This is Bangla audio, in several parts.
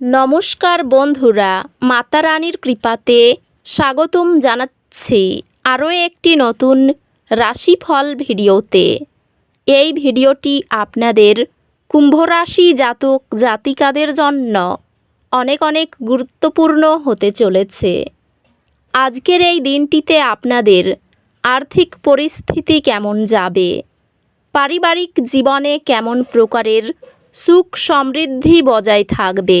নমস্কার বন্ধুরা, মাতা রানীর কৃপাতে স্বাগতম জানাচ্ছি আরও একটি নতুন রাশিফল ভিডিওতে। এই ভিডিওটি আপনাদের কুম্ভ রাশি জাতক জাতিকাদের জন্য অনেক অনেক গুরুত্বপূর্ণ হতে চলেছে। আজকের এই দিনটিতে আপনাদের আর্থিক পরিস্থিতি কেমন যাবে? পারিবারিক জীবনে কেমন প্রকারের সুখ সমৃদ্ধি বজায় থাকবে?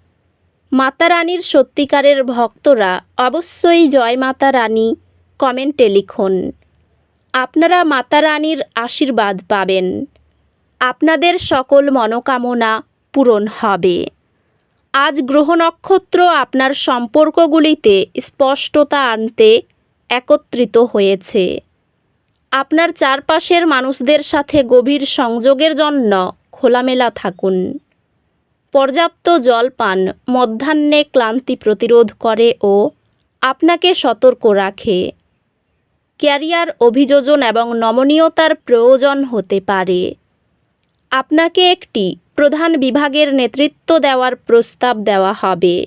মাতা রানীর সত্যিকারের ভক্তরা অবশ্যই জয় মাতা রানী কমেন্টে লিখুন। আপনারা মাতা রানীর আশীর্বাদ পাবেন। আপনাদের সকল মনোকামনা পূরণ হবে। আজ গ্রহ নক্ষত্র আপনার সম্পর্কগুলিতে স্পষ্টতা আনতে একত্রিত হয়েছে। আপনার চারপাশের মানুষদের সাথে গভীর সংযোগের জন্য খোলামেলা থাকুন। পর্যাপ্ত জল পান, মধ্যাহ্নে ক্লান্তি প্রতিরোধ করে ও আপনাকে সতর্ক রাখে। ক্যারিয়ার অভিযোজন এবং নমনীয়তার প্রয়োজন হতে পারে। আপনাকে একটি প্রধান বিভাগের নেতৃত্ব দেওয়ার প্রস্তাব দেওয়া হবে।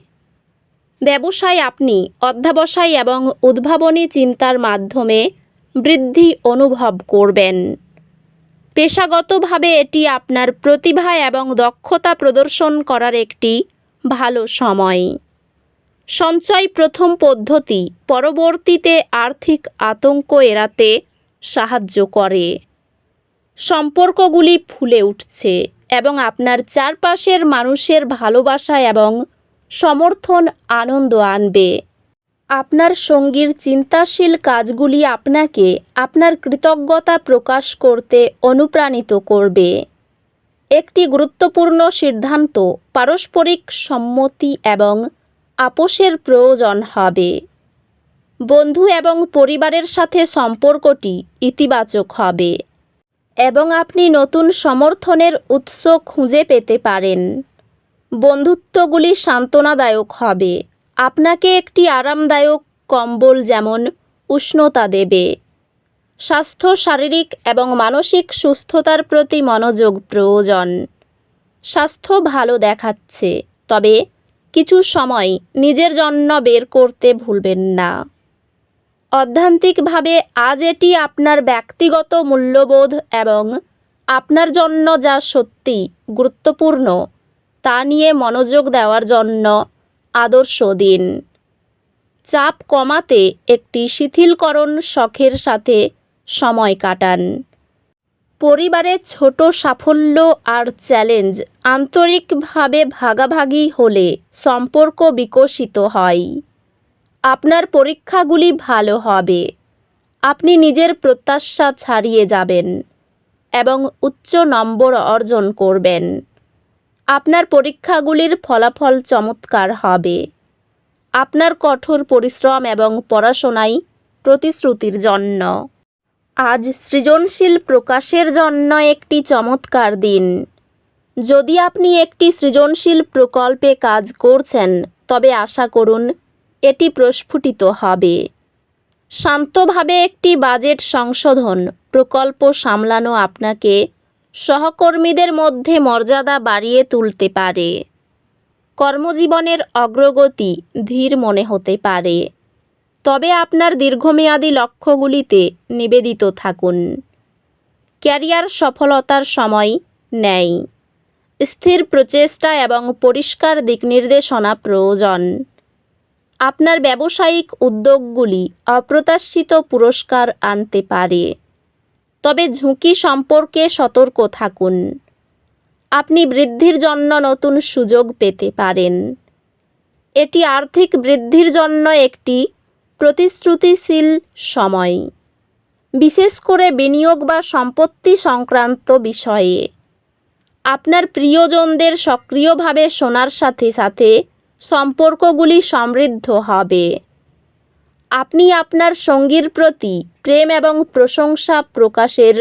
ব্যবসায় আপনি অধ্যাবসায় এবং উদ্ভাবনী চিন্তার মাধ্যমে বৃদ্ধি অনুভব করবেন। পেশাগতভাবে এটি আপনার প্রতিভা এবং দক্ষতা প্রদর্শন করার একটি ভালো সময়। সঞ্চয় প্রথম পদ্ধতি পরবর্তীতে আর্থিক আতঙ্ক এড়াতে সাহায্য করে। সম্পর্কগুলি ফুলে উঠছে এবং আপনার চারপাশের মানুষের ভালোবাসা এবং সমর্থন আনন্দ আনবে। আপনার সঙ্গীর চিন্তাশীল কাজগুলি আপনাকে আপনার কৃতজ্ঞতা প্রকাশ করতে অনুপ্রাণিত করবে। একটি গুরুত্বপূর্ণ সিদ্ধান্ত পারস্পরিক সম্মতি এবং আপোষের প্রয়োজন হবে। বন্ধু এবং পরিবারের সাথে সম্পর্কটি ইতিবাচক হবে এবং আপনি নতুন সমর্থনের উৎস খুঁজে পেতে পারেন। বন্ধুত্বগুলি সান্ত্বনাদায়ক হবে। আপনাকে একটি আরামদায়ক কম্বল যেমন উষ্ণতা দেবে। স্বাস্থ্য, শারীরিক এবং মানসিক সুস্থতার প্রতি মনোযোগ প্রয়োজন। স্বাস্থ্য ভালো দেখাচ্ছে, তবে কিছু সময় নিজের জন্য বের করতে ভুলবেন না। অধ্যান্তিকভাবে, আজ এটি আপনার ব্যক্তিগত মূল্যবোধ এবং আপনার জন্য যা সত্যি গুরুত্বপূর্ণ, তা নিয়ে মনোযোগ দেওয়ার জন্য আদর্শ দিন। চাপ কমাতে একটি শিথিলকরণ শখের সাথে সময় কাটান। পরিবারে ছোট সাফল্য আর চ্যালেঞ্জ আন্তরিকভাবে ভাগাভাগি হলে সম্পর্ক বিকশিত হয়। আপনার পরীক্ষাগুলি ভালো হবে। আপনি নিজের প্রত্যাশা ছাড়িয়ে যাবেন এবং উচ্চ নম্বর অর্জন করবেন। আপনার পরীক্ষাগুলির ফলাফল চমৎকার হবে। আপনার কঠোর পরিশ্রম এবং পড়াশোনায় প্রতিশ্রুতির জন্য। আজ সৃজনশীল প্রকাশের জন্য একটি চমৎকার দিন। যদি আপনি একটি সৃজনশীল প্রকল্পে কাজ করছেন, তবে আশা করুন, এটি প্রস্ফুটিত হবে। শান্তভাবে একটি বাজেট সংশোধন প্রকল্প সামলানো আপনাকে সহকর্মীদের মধ্যে মর্যাদা বাড়িয়ে তুলতে পারে। কর্মজীবনের অগ্রগতি ধীর মনে হতে পারে। তবে আপনার দীর্ঘমেয়াদী লক্ষ্যগুলিতে নিবেদিত থাকুন। ক্যারিয়ার সফলতার সময় নেই। স্থির প্রচেষ্টা এবং পরিষ্কার দিক নির্দেশনা প্রয়োজন। আপনার ব্যবসায়িক উদ্যোগগুলি অপ্রত্যাশিত পুরস্কার আনতে পারে। তবে ঝুঁকি সম্পর্কে সতর্ক থাকুন। আপনি বৃদ্ধির জন্য নতুন সুযোগ পেতে পারেন। এটি আর্থিক বৃদ্ধির জন্য একটি প্রতিশ্রুতিশীল সময়, বিশেষ করে বিনিয়োগ বা সম্পত্তি সংক্রান্ত বিষয়ে। আপনার প্রিয়জনদের সক্রিয়ভাবে শোনার সাথে সাথে সম্পর্কগুলি সমৃদ্ধ হবে। আপনি আপনার সঙ্গীর প্রতি প্রেম এবং প্রশংসা প্রকাশের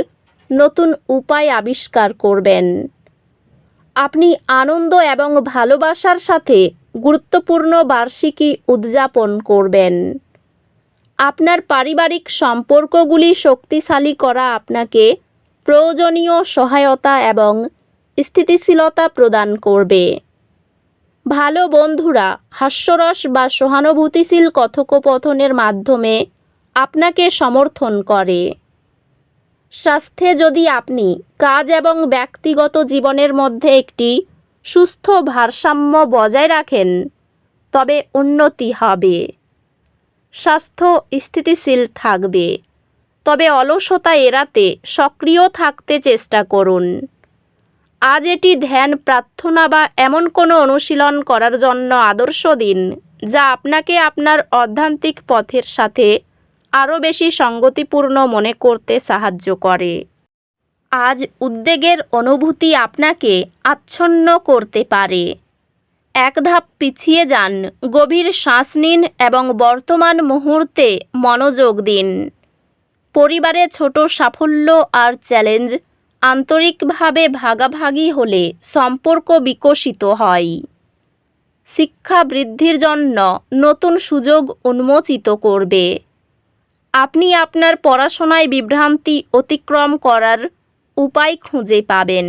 নতুন উপায় আবিষ্কার করবেন। আপনি আনন্দ এবং ভালোবাসার সাথে গুরুত্বপূর্ণ বার্ষিকী উদযাপন করবেন। আপনার পারিবারিক সম্পর্কগুলি শক্তিশালী করা আপনাকে প্রয়োজনীয় সহায়তা এবং স্থিতিশীলতা প্রদান করবে। ভালো বন্ধুরা, হাস্যরস বা সহানুভূতিশীল কথোপকথনের মাধ্যমে আপনাকে সমর্থন করে। স্বাস্থ্যে যদি আপনি কাজ এবং ব্যক্তিগত জীবনের মধ্যে একটি সুস্থ ভারসাম্য বজায় রাখেন, তবে উন্নতি হবে। স্বাস্থ্য স্থিতিশীল থাকবে, তবে অলসতা এড়াতে সক্রিয় থাকতে চেষ্টা করুন। আজ এটি ধ্যান, প্রার্থনা বা এমন কোনো অনুশীলন করার জন্য আদর্শ দিন, যা আপনাকে আপনার অধ্যান্তিক পথের সাথে আরও বেশি সঙ্গতিপূর্ণ মনে করতে সাহায্য করে। আজ উদ্বেগের অনুভূতি আপনাকে আচ্ছন্ন করতে পারে। এক ধাপ পিছিয়ে যান, গভীর শ্বাস নিন এবং বর্তমান মুহূর্তে মনোযোগ দিন। পরিবারে ছোট সাফল্য আর চ্যালেঞ্জ আন্তরিকভাবে ভাগাভাগি হলে সম্পর্ক বিকশিত হয়। শিক্ষা বৃদ্ধির জন্য নতুন সুযোগ উন্মোচিত করবে। আপনি আপনার পড়াশোনায় বিভ্রান্তি অতিক্রম করার উপায় খুঁজে পাবেন,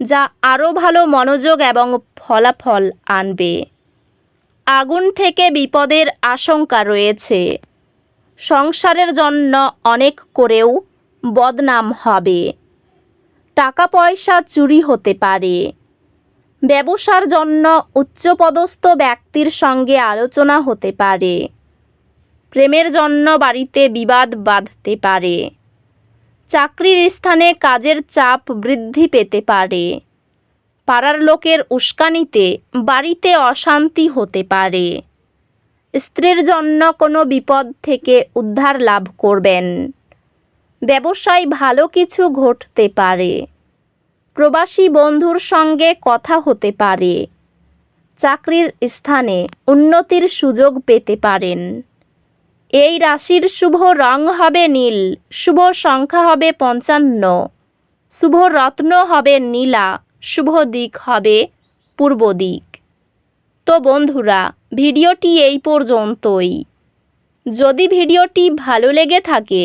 যা আরও ভালো মনোযোগ এবং ফলাফল আনবে। আগুন থেকে বিপদের আশঙ্কা রয়েছে। সংসারের জন্য অনেক করেও বদনাম হবে। টাকা পয়সা চুরি হতে পারে। ব্যবসার জন্য উচ্চপদস্থ ব্যক্তির সঙ্গে আলোচনা হতে পারে। প্রেমের জন্য বাড়িতে বিবাদ বাঁধতে পারে। চাকরির স্থানে কাজের চাপ বৃদ্ধি পেতে পারে। পাড়ার লোকের উস্কানিতে বাড়িতে অশান্তি হতে পারে। স্ত্রীর জন্য কোনো বিপদ থেকে উদ্ধার লাভ করবেন। ব্যবসায় ভালো কিছু ঘটতে পারে। প্রবাসী বন্ধুর সঙ্গে কথা হতে পারে। চাকরির স্থানে উন্নতির সুযোগ পেতে পারেন। এই রাশির শুভ রং হবে নীল, শুভ সংখ্যা হবে পঞ্চান্ন, শুভ রত্ন হবে নীলা, শুভ দিক হবে পূর্ব দিক। তো বন্ধুরা, ভিডিওটি এই পর্যন্তই। যদি ভিডিওটি ভালো লেগে থাকে